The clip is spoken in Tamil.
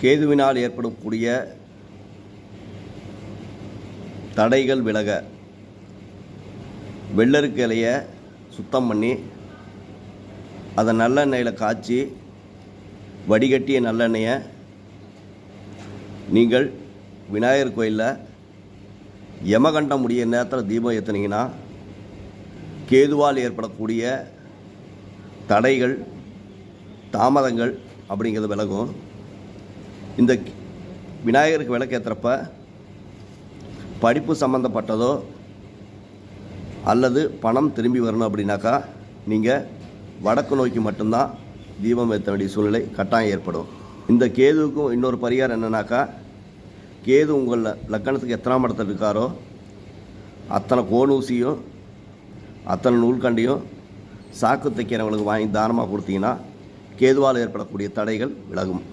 கேதுவினால் ஏற்படக்கூடிய தடைகள் விலக வெள்ளருக்கு இலையை சுத்தம் பண்ணி அதை நல்லெண்ணெயில் காய்ச்சி வடிகட்டிய நல்லெண்ணெயை நீங்கள் விநாயகர் கோயிலில் யமகண்டம் முடிய நேரத்தில் தீபம் ஏற்றுனீங்கன்னா கேதுவால் ஏற்படக்கூடிய தடைகள் தாமதங்கள் அப்படிங்கிறது விலகும். இந்த விநாயகருக்கு விளக்கேற்றுறப்ப படிப்பு சம்மந்தப்பட்டதோ அல்லது பணம் திரும்பி வரணும் அப்படின்னாக்கா நீங்கள் வடக்கு நோக்கி மட்டும்தான் தீபம் ஏற்ற வேண்டிய சூழ்நிலை கட்டாயம் ஏற்படும். இந்த கேதுவுக்கும் இன்னொரு பரிகாரம் என்னன்னாக்கா கேது உங்கள் லக்கணத்துக்கு எத்தனாம் இடத்துல இருக்காரோ அத்தனை கோணூசியும் அத்தனை நூல்கண்டையும் சாக்கு தைக்கிறவங்களுக்கு வாங்கி தானமாக கொடுத்தீங்கன்னா கேதுவால் ஏற்படக்கூடிய தடைகள் விலகும்.